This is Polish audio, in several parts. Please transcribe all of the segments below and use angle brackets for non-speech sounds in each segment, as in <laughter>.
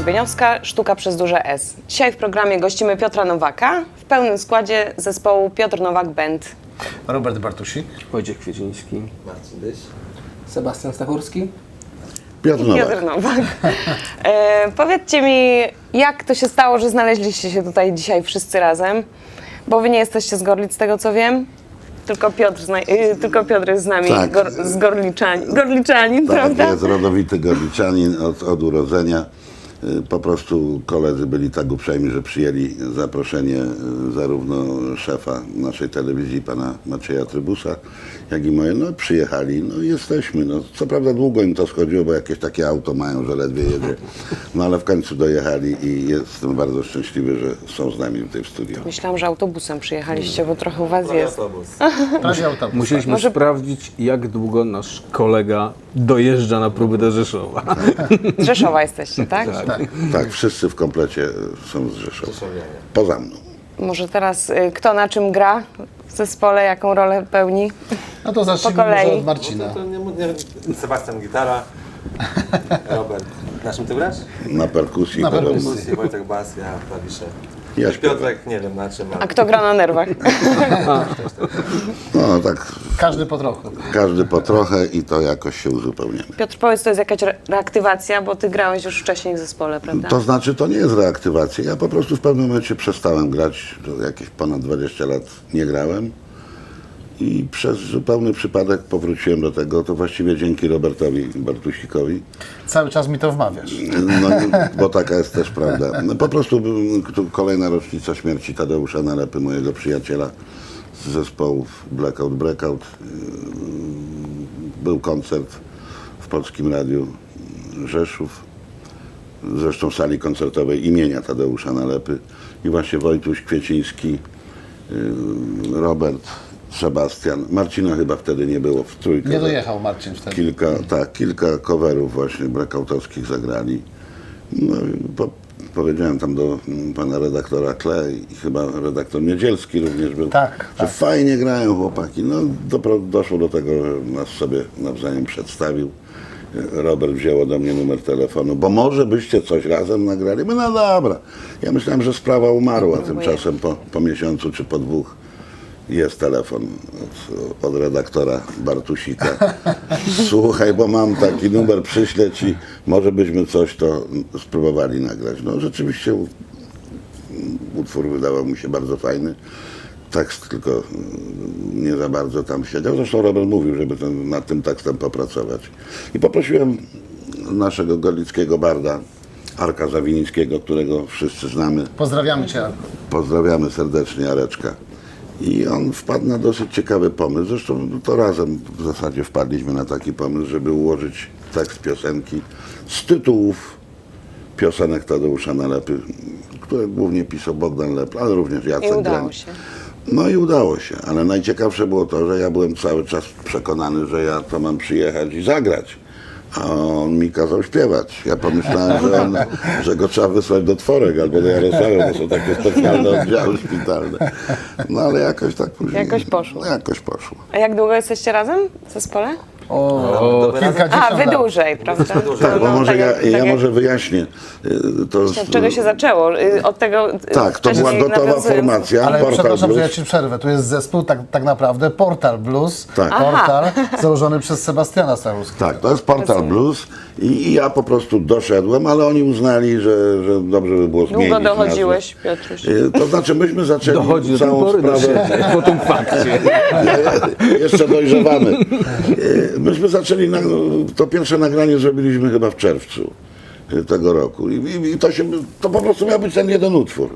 Karolina Strzebieniowska, Sztuka przez duże S. Dzisiaj w programie gościmy Piotra Nowaka w pełnym składzie zespołu Piotr Nowak Band. Robert Bartusik. Wojciech Kwieciński. Marcin Dyś. Sebastian Stachurski. Piotr Nowak. Piotr Nowak. E, powiedzcie mi, jak to się stało, że znaleźliście się tutaj dzisiaj wszyscy razem? Bo wy nie jesteście z Gorlic, z tego co wiem. Tylko Piotr, zna, y, tylko Piotr jest z nami, Tak. gor, z Gorliczanin, Gorliczanin Tak, prawda? jest rodowity Gorliczanin od, od urodzenia. Y, Po prostu koledzy byli tak uprzejmi, że przyjęli zaproszenie y, zarówno szefa naszej telewizji, pana Macieja Trybusa, jak i moje. No przyjechali, no i jesteśmy. No, co prawda długo im to schodziło, bo jakieś takie auto mają, że ledwie jedzie. No ale w końcu dojechali i jestem bardzo szczęśliwy, że są z nami tutaj w studiu. Myślałam, że autobusem przyjechaliście, bo trochę u was jest. Autobus. <laughs> Prawie autobus. Musieliśmy Może- sprawdzić, jak długo nasz kolega dojeżdża na próby do Rzeszowa. Z Rzeszowa jesteście, tak? Tak, wszyscy w komplecie są z Rzeszowa. Poza mną. Może teraz y, kto na czym gra w zespole, jaką rolę pełni? No to zacznijmy Po kolei. może od Marcina. To nie, nie, Sebastian gitara, <laughs> Robert. Na czym ty grasz? Na perkusji. Na perkusji. Perkusji, Wojtek bas, ja klawisze. Ja śpiewam. Piotrek, nie wiem na czym, A ale kto gra na nerwach? No tak, Każdy po trochu. każdy po trochę i to jakoś się uzupełniamy. Piotr, powiedz, to jest jakaś re- reaktywacja, bo ty grałeś już wcześniej w zespole, prawda? To znaczy, to nie jest reaktywacja. Ja po prostu w pewnym momencie przestałem grać. To jakieś ponad 20 lat nie grałem. I przez zupełny przypadek powróciłem do tego. To właściwie dzięki Robertowi Bartusikowi. Cały czas mi to wmawiasz. No, bo taka jest też prawda. No, po prostu tu kolejna rocznica śmierci Tadeusza Nalepy, mojego przyjaciela z zespołów Blackout Breakout. Był koncert w Polskim Radiu Rzeszów, zresztą sali koncertowej imienia Tadeusza Nalepy. I właśnie Wojtuś Kwieciński, yy, Robert, Sebastian. Marcina chyba wtedy nie było w trójkę. Nie dojechał Marcin wtedy. Kilka, tak, kilka coverów właśnie blackoutorskich zagrali. No po, powiedziałem tam do mm, pana redaktora Klej i chyba redaktor Niedzielski również był, Tak, że tak. fajnie grają chłopaki. No dopro, doszło do tego, że nas sobie nawzajem przedstawił. Robert wziął ode mnie numer telefonu, bo może byście coś razem nagrali. My, no dobra. Ja myślałem, że sprawa umarła. Tymczasem po, po miesiącu czy po dwóch jest telefon od, od redaktora Bartusika. Słuchaj, bo mam taki numer, przyślę ci, może byśmy coś to spróbowali nagrać. No rzeczywiście utwór wydawał mi się bardzo fajny. Tekst tylko mm, nie za bardzo tam siedział. Zresztą Robert mówił, żeby ten, nad tym tekstem popracować. I poprosiłem naszego golickiego barda, Arka Zawinińskiego, którego wszyscy znamy. Pozdrawiamy Cię. Arku. Pozdrawiamy serdecznie Areczka. I on wpadł na dosyć ciekawy pomysł. Zresztą to razem w zasadzie wpadliśmy na taki pomysł, żeby ułożyć tekst piosenki z tytułów piosenek Tadeusza Nalepy, które głównie pisał Bogdan Lepl, ale również Jacek I udało się. No i udało się, ale najciekawsze było to, że ja byłem cały czas przekonany, że ja to mam przyjechać i zagrać. A on mi kazał śpiewać. Ja pomyślałem, że, on, że go trzeba wysłać do Tworek albo do Jarosławia, bo są takie specjalne oddziały szpitalne. No ale jakoś tak później. Jakoś poszło. Jakoś poszło. A jak długo jesteście razem w zespole? O, Dobra, kilkadziesiąt A, wy lat. dłużej, prawda? Tak, bo No, może ja, jak- ja jak- może wyjaśnię. Y, To, Od czego się zaczęło? Y, Od tego. y, tak, to była wcześniej gotowa nawiązując- formacja. Ale Portal przepraszam, że ja Blues. Ci przerwę. Tu jest zespół tak, tak naprawdę Portal Blues. Tak. Portal założony przez Sebastiana Staruskiego. Tak, to jest Portal Rozumiem. Blues i, ja po prostu doszedłem, ale oni uznali, że, że dobrze by było zmienić Długo dochodziłeś, nazwę. Piotruś? Y, To znaczy myśmy zaczęli Dochodzi do tej całą pory, sprawę... po tym fakcie. <laughs> Jeszcze dojrzewamy. Y, Myśmy zaczęli, na, to pierwsze nagranie zrobiliśmy chyba w czerwcu y, tego roku i, i, i to, się, to po prostu miał być ten jeden utwór.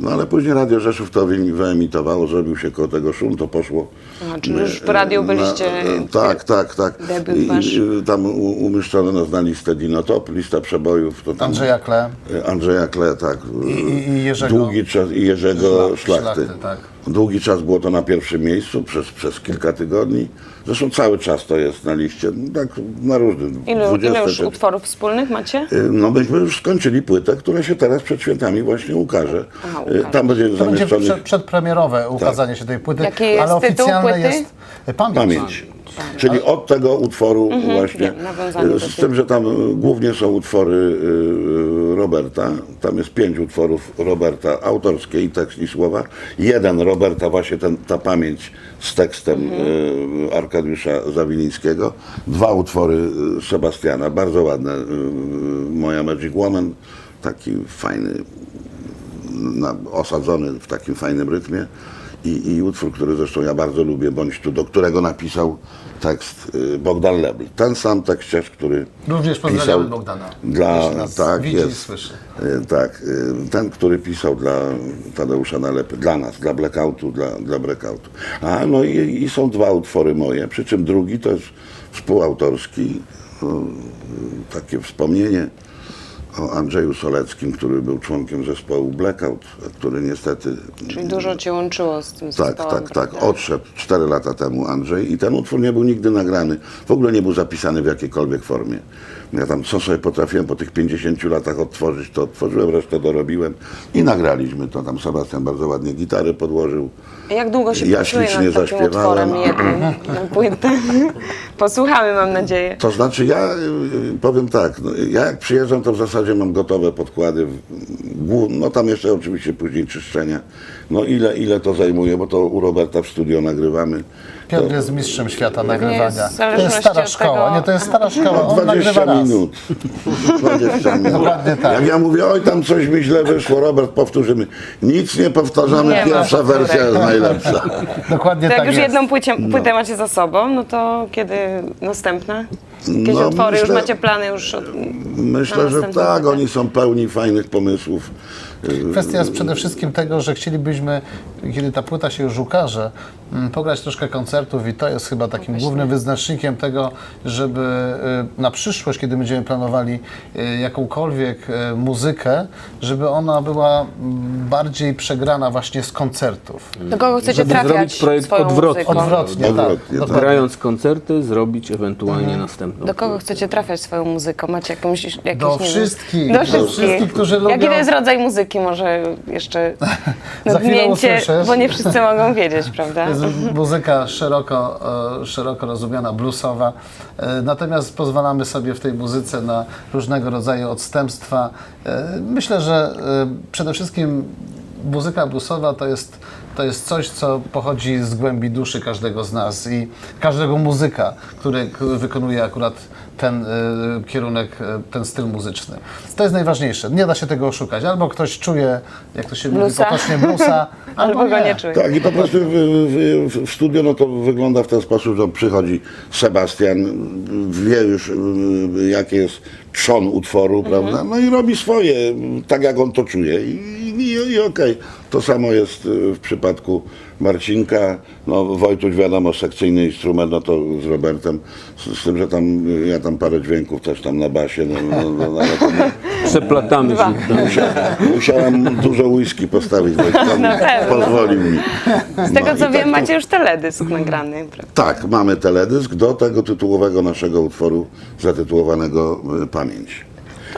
No ale później Radio Rzeszów to wy- wyemitowało, zrobił się koło tego szum, to poszło. A, czyli już w radiu byliście- Na, tak, tak, tak. Debiut I, wasz. i, tam umieszczono nas na listę Dinotop, lista przebojów. To tam, Andrzeja Kle. Andrzeja Kle, tak. I- i Jerzego- Długi czas, i Jerzego Szlach- Szlachty. Szlachty, tak. Długi czas było to na pierwszym miejscu przez, przez kilka tygodni. Zresztą cały czas to jest na liście, no tak na różnym. Ilu, 20 ile już utworów wspólnych macie? Y, No myśmy już skończyli płytę, która się teraz przed świętami właśnie ukaże. Aha, Y, ukaże. Tam będzie To będzie przed, przedpremierowe ukazanie się tej płyty, Jaki jest ale tytuł oficjalne płyty? jest Pamięć. pamięć. Czyli od tego utworu właśnie. wiem, Z tym, że tam y, głównie są utwory y, Roberta. Tam jest pięć utworów Roberta, autorskie i tekst i słowa. Jeden Roberta, właśnie ten, ta pamięć z tekstem y, Arkadiusza Zawilińskiego. Dwa utwory y, Sebastiana, bardzo ładne. Y, Moja Magic Woman, taki fajny, osadzony w takim fajnym rytmie. I, I utwór, który zresztą ja bardzo lubię, bądź tu, do którego napisał tekst y, Bogdan Lebl. Ten sam tekściarz, który Również pisał Bogdana. Dla, tak, widzi i jest. słyszy. Y, Tak, y, ten, który pisał dla Tadeusza Nalepy, dla nas, dla Blackoutu, dla, dla Breakoutu. A no i, i są dwa utwory moje, przy czym drugi to jest współautorski, no, takie wspomnienie o Andrzeju Soleckim, który był członkiem zespołu Blackout, a który niestety Czyli dużo cię łączyło z tym tak, zespołem, tak, tak. prawda? Odszedł 4 lata temu Andrzej i ten utwór nie był nigdy nagrany. W ogóle nie był zapisany w jakiejkolwiek formie. Ja tam co sobie potrafiłem po tych 50 latach odtworzyć, to odtworzyłem, resztę dorobiłem i nagraliśmy to. Tam Sebastian bardzo ładnie gitary podłożył. Jak długo się Ja ślicznie zaśpiewałem. jednym <clears throat> płytę? Posłuchamy, mam nadzieję. To znaczy ja y, powiem tak, no, ja jak przyjeżdżam to w zasadzie mam gotowe podkłady, no tam jeszcze oczywiście później czyszczenia. No ile, ile to zajmuje, bo to u Roberta w studio nagrywamy. Piotr jest mistrzem świata nagrywania. jest w To jest zależności stara od szkoła, tego- nie, to jest stara szkoła, on 20 nagrywa raz. minut. 20 minut. Dokładnie tak. Jak ja mówię, oj tam coś mi źle wyszło, Robert, powtórzymy. Nic nie powtarzamy, Nie ma pierwsza powtórek. wersja jest najlepsza. Dokładnie To jak tak już jest. jedną płycie, płytę macie za sobą, no to kiedy następna? Jakieś No, utwory, już myślę- macie plany już od... Myślę, Na że tak, oni są pełni fajnych pomysłów. Kwestia jest przede wszystkim tego, że chcielibyśmy, kiedy ta płyta się już ukaże, mm, pograć troszkę koncertów i to jest chyba takim głównym wyznacznikiem tego, żeby y, na przyszłość, kiedy będziemy planowali y, jakąkolwiek y, muzykę, żeby ona była mm, bardziej przegrana właśnie z koncertów. Do kogo chcecie Żeby trafiać zrobić projekt swoją odwrotny. Odwrotnie, Odwrotnie, tak. tak. dokładnie. Grając koncerty, zrobić ewentualnie następną. Do kogo chcecie trafiać swoją muzyką? Macie jakąś, jakieś, Do nie wiem- wszystkich, Do wszystkich. którzy Jaki lubią- to jest rodzaj muzyki? Może jeszcze <laughs> Za chwilę nadmięcie, usłyszysz. bo nie wszyscy mogą wiedzieć, prawda? To jest muzyka szeroko, e, szeroko rozumiana, bluesowa. E, Natomiast pozwalamy sobie w tej muzyce na różnego rodzaju odstępstwa. E, Myślę, że e, przede wszystkim muzyka bluesowa to jest, to jest coś, co pochodzi z głębi duszy każdego z nas i każdego muzyka, który wykonuje akurat ten e, kierunek, e, ten styl muzyczny. To jest najważniejsze. Nie da się tego oszukać. Albo ktoś czuje, jak to się mówi Bluesa. potocznie, bluesa, <laughs> Albo go nie czuje. Tak, i po prostu w, w, w studio no to wygląda w ten sposób, że przychodzi Sebastian, wie już y, jakie jest trzon utworu, prawda? No i robi swoje, tak jak on to czuje. I, i, i okej. To samo jest y, w przypadku Marcinka. No, Wojtuś wiadomo, sekcyjny instrument, no to z Robertem. Z, z tym, że tam y, ja tam parę dźwięków też tam na basie, no, no, no, no, ale to nie, Przeplatamy się. musiałem dużo whisky postawić, Wojtkowi pewno. pozwolił mi. Z tego No co tak wiem, macie już teledysk nagrany. prawda? Tak, mamy teledysk do tego tytułowego naszego utworu zatytułowanego y, Pamięć.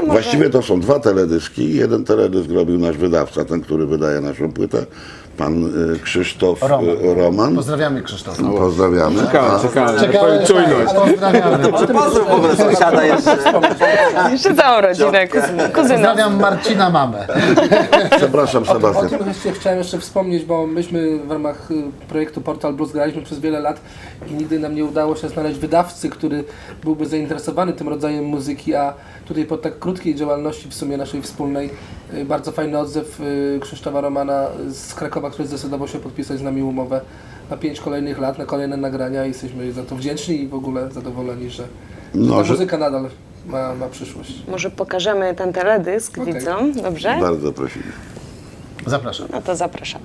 Może- Właściwie to są dwa teledyski. Jeden teledysk robił nasz wydawca, ten, który wydaje naszą płytę, pan y, Krzysztof Roman. Roman. Pozdrawiamy Krzysztofa. Pozdrawiamy. Czekałem, czekałem. Czekamy, Czujność. Pozdrawiamy. Pozdrów ogóle sąsiada jeszcze. Jeszcze całą rodzinę, kuzyn, kuzyna. Pozdrawiam Marcina mamę. Przepraszam, O tym, o Sebastian. tym jeszcze chciałem jeszcze wspomnieć, bo myśmy w ramach y, projektu Portal Blues graliśmy przez wiele lat i nigdy nam nie udało się znaleźć wydawcy, który byłby zainteresowany tym rodzajem muzyki, a tutaj po tak krótkiej działalności w sumie naszej wspólnej y, bardzo fajny odzew y, Krzysztofa Romana z Krakowa, który zdecydował się podpisać z nami umowę na pięć kolejnych lat, na kolejne nagrania i jesteśmy za to wdzięczni i w ogóle zadowoleni, że, że No, ta że- muzyka nadal ma, ma przyszłość. Może pokażemy ten teledysk Okej. widzom, dobrze? Bardzo prosimy. Zapraszam. No to zapraszamy.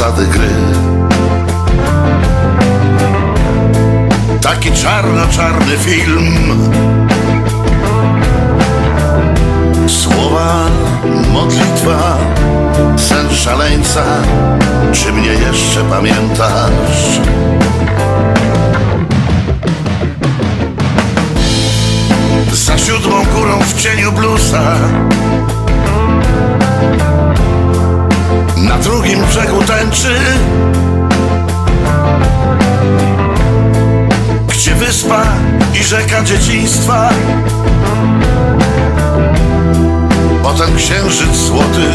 Zasady gry. Taki czarno-czarny film. Słowa, modlitwa, sen szaleńca. Czy mnie jeszcze pamiętasz? Za siódmą górą w cieniu bluesa Na drugim brzegu tęczy. Gdzie wyspa i rzeka dzieciństwa. Potem księżyc złoty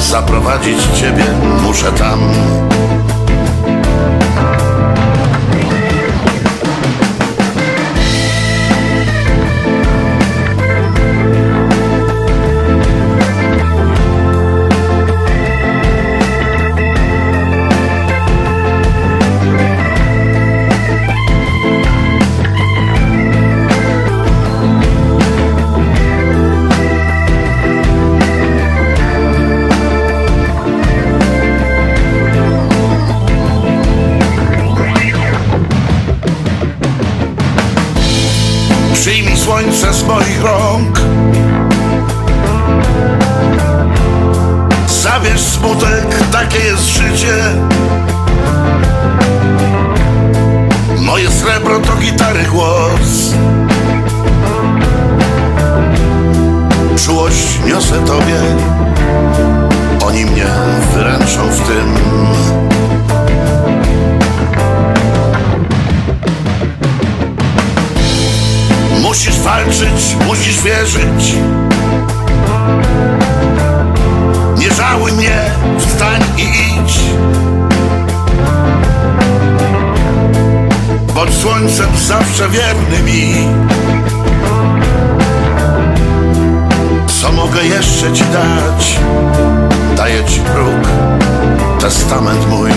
Zaprowadzić ciebie muszę tam moich rąk. Zabierz smutek, takie jest życie. Moje srebro to gitary głos. Czułość niosę tobie. Oni mnie wyręczą w tym walczyć, musisz wierzyć. Nie żałuj mnie, wstań i idź. Bądź słońcem zawsze wierny mi. Co mogę jeszcze ci dać? Daję ci próg, testament mój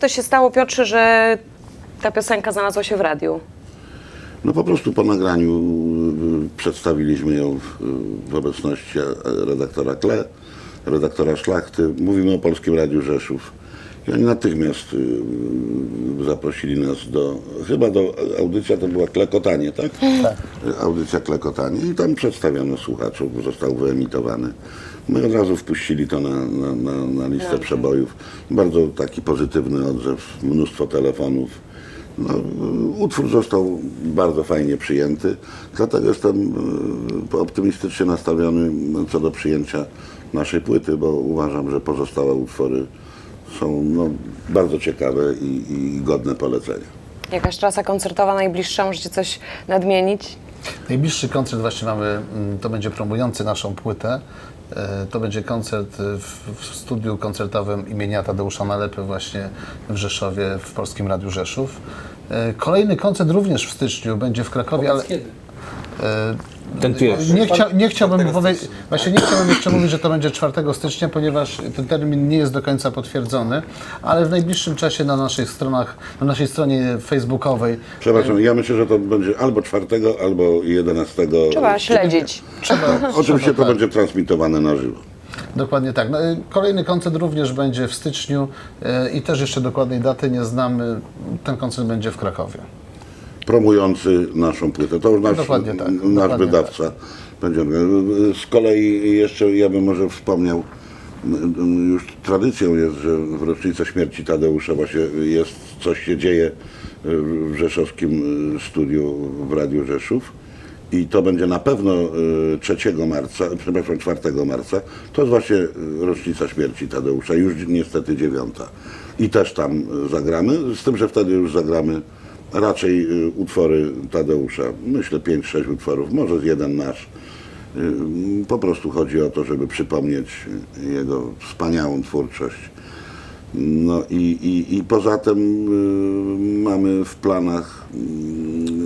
to się stało, Piotrze, że ta piosenka znalazła się w radiu? No po prostu po nagraniu y, przedstawiliśmy ją w, w obecności redaktora Kle, redaktora Szlachty. Mówimy o Polskim Radiu Rzeszów. I oni natychmiast y, zaprosili nas do, chyba do, audycja to była Klekotanie, tak? Tak. Audycja Klekotanie i tam przedstawiono słuchaczom, został wyemitowany. My od razu wpuścili to na, na, na, na listę przebojów. Bardzo taki pozytywny odzew, mnóstwo telefonów. No, utwór został bardzo fajnie przyjęty, dlatego jestem e, optymistycznie nastawiony co do przyjęcia naszej płyty, bo uważam, że pozostałe utwory są no, bardzo ciekawe i, i godne polecenia. Jakaś trasa koncertowa najbliższa? Możecie coś nadmienić? Najbliższy koncert właśnie mamy, mm, to będzie promujący naszą płytę. E, To będzie koncert w, w studiu koncertowym imienia Tadeusza Nalepy właśnie w Rzeszowie, w Polskim Radiu Rzeszów. E, Kolejny koncert również w styczniu będzie w Krakowie, ale Kiedy? Ten pierwszy. nie, chcia, nie chciałbym powiedzieć, właśnie nie chciałbym jeszcze mówić, że to będzie 4 stycznia, ponieważ ten termin nie jest do końca potwierdzony, ale w najbliższym czasie na naszych stronach, na naszej stronie facebookowej Przepraszam, ja myślę, że to będzie albo 4, albo 11. Trzeba śledzić. Oczywiście to będzie transmitowane na żywo. Dokładnie tak. No, y, Kolejny koncert również będzie w styczniu y, i też jeszcze dokładnej daty nie znamy. Ten koncert będzie w Krakowie. Promujący naszą płytę. To już nasz, Dokładnie tak, nasz dokładnie wydawca. Będzie. Z kolei jeszcze ja bym może wspomniał, już tradycją jest, że w rocznicę śmierci Tadeusza właśnie jest, coś się dzieje w rzeszowskim studiu w Radiu Rzeszów i to będzie na pewno y, 3 marca, przepraszam, 4 marca, to jest właśnie rocznica śmierci Tadeusza, już niestety dziewiąta. I też tam zagramy, z tym, że wtedy już zagramy raczej y, utwory Tadeusza. Myślę 5-6 utworów, może jeden nasz. Y, Po prostu chodzi o to, żeby przypomnieć y, jego wspaniałą twórczość. No i, i, i poza tym mamy w planach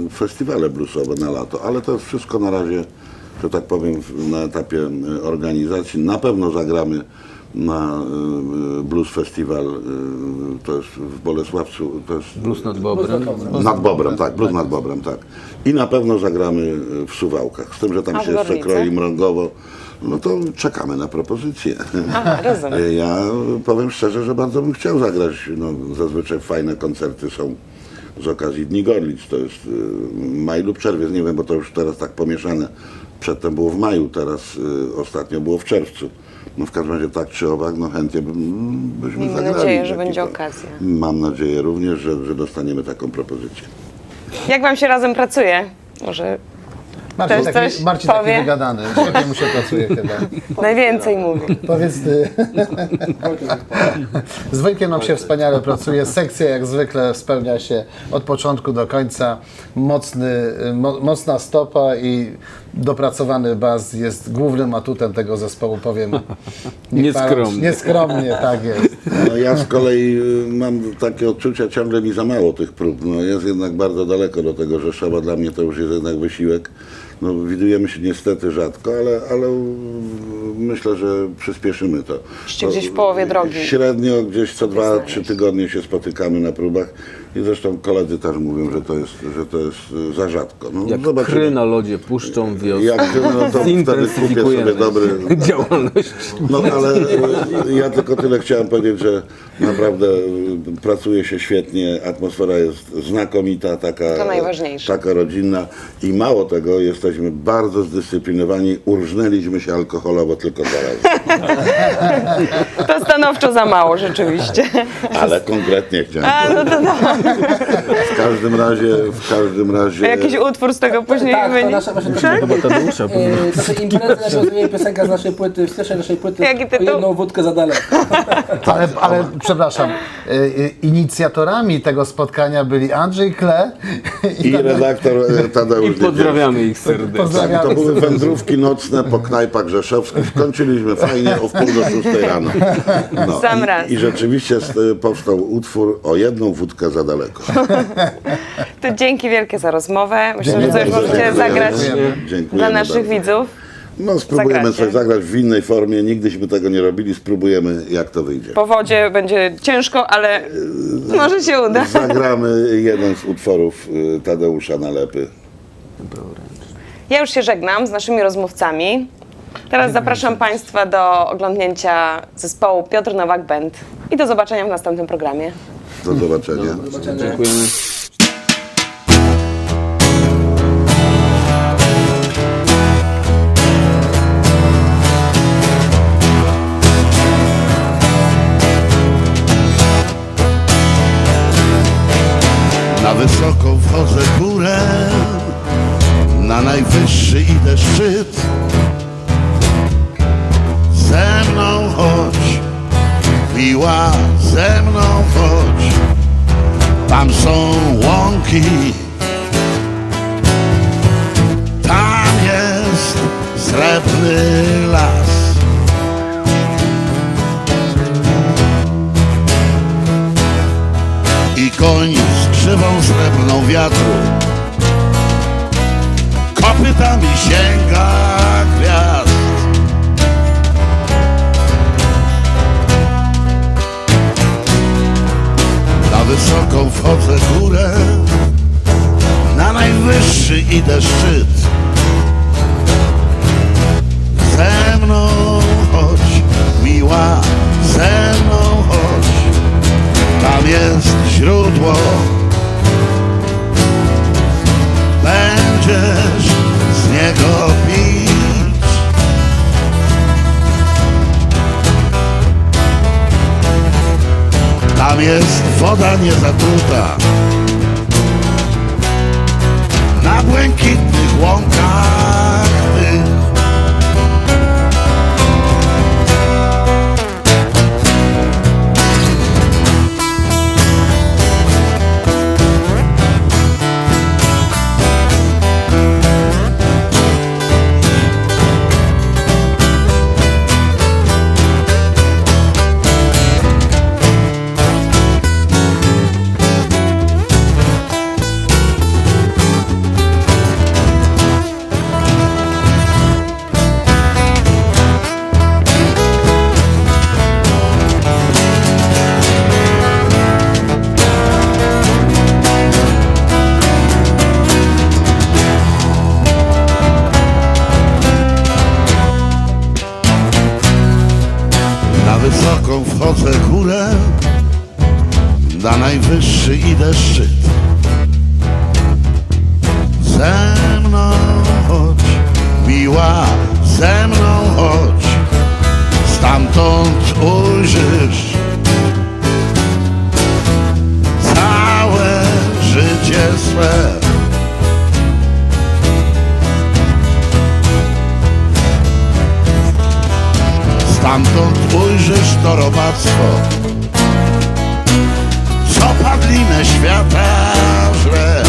y, festiwale bluesowe na lato, ale to jest wszystko na razie, że tak powiem, na etapie organizacji. Na pewno zagramy na y, Blues Festival, y, to jest w Bolesławcu, to jest Plus nad Bobrem. nad Bobrem, tak, Blues nad Bobrem, tak. I na pewno zagramy y, w Suwałkach, z tym, że tam się jeszcze kroi mrągowo. No to czekamy na propozycję. Aha, rozumiem. <laughs> Ja powiem szczerze, że bardzo bym chciał zagrać. No, zazwyczaj fajne koncerty są z okazji Dni Gorlic. To jest y, maj lub czerwiec, nie wiem, bo to już teraz tak pomieszane. Przedtem było w maju, teraz y, ostatnio było w czerwcu. No w każdym razie tak czy owak, no chętnie bym, byśmy Miejmy zagrali. nadzieję, że taki będzie okazja. Mam nadzieję również, że, że dostaniemy taką propozycję. Jak wam się razem pracuje? Może Marcin, Ktoś taki, coś Marcin taki wygadany, mu się pracuje chyba. <laughs> najwięcej mówi. Powiedz ty. Z Wojtkiem nam się wspaniale pracuje. Sekcja jak zwykle spełnia się od początku do końca. Mocny, mo, mocna stopa i dopracowany bas jest głównym atutem tego zespołu, powiem. <laughs> Nieskromnie. Nieskromnie, tak jest. No ja z kolei y, mam takie odczucia, ciągle mi za mało tych prób. No jest jednak bardzo daleko do tego Rzeszowa, dla mnie to już jest jednak wysiłek. No widujemy się niestety rzadko, ale, ale y, myślę, że przyspieszymy to. Jeszcze gdzieś w połowie drogi. Średnio gdzieś co dwa, trzy tygodnie się spotykamy na próbach i zresztą koledzy też mówią, że to jest, że to jest y, za rzadko. No, Jak zobaczymy. kry na lodzie puszczą wiosnę. Jak ty, no to wtedy kupię sobie dobry, <laughs> działalność. no ale e, ja tylko tyle chciałem powiedzieć, że naprawdę e, pracuje się świetnie, atmosfera jest znakomita, taka, To najważniejsze. taka rodzinna i mało tego, jesteśmy bardzo zdyscyplinowani, urżnęliśmy się alkoholowo tylko dwa razy, To stanowczo za mało rzeczywiście. ale konkretnie chciałem A, no to no. W każdym razie, w każdym razie... Jakiś utwór z tego później Tak, to wynik. nasza właśnie Chyba Tadeusza. Yy, nasze imprezy nawiązuje piosenka z naszej płyty, z pierwszej naszej płyty Jaki o tytuł? jedną wódkę za daleko. Ale, ale przepraszam, y, y, inicjatorami tego spotkania byli Andrzej Kle I redaktor e, Tadeusz I Dykiel. pozdrawiamy ich serdecznie. Pozdrawiamy. To były wędrówki nocne po knajpach rzeszowskich. Skończyliśmy fajnie o wpół do szóstej rano. No, Sam i, raz. I rzeczywiście z- powstał utwór o jedną wódkę za daleko. <laughs> To dzięki wielkie za rozmowę. Myślę, że coś możecie zagrać Dziękujemy dla naszych bardzo. widzów. No spróbujemy Zagracie. coś zagrać w innej formie. Nigdyśmy tego nie robili. Spróbujemy jak to wyjdzie. Po wodzie będzie ciężko, ale może się uda. Zagramy jeden z utworów y, Tadeusza Nalepy. Ja już się żegnam z naszymi rozmówcami. Teraz zapraszam Państwa do oglądnięcia zespołu Piotr Nowak Band i do zobaczenia w następnym programie. Do zobaczenia. Dziękujemy. Krzywą srebrną wiatru. Kopytami sięga gwiazd. Na wysoką wchodzę górę, na najwyższy idę szczyt. Ze mną chodź, miła, ze mną chodź. Tam jest źródło Będziesz z niego pić. Tam jest woda niezatruta. Na błękitnych łąkach stamtąd ujrzysz to robactwo Co padlinę świata żre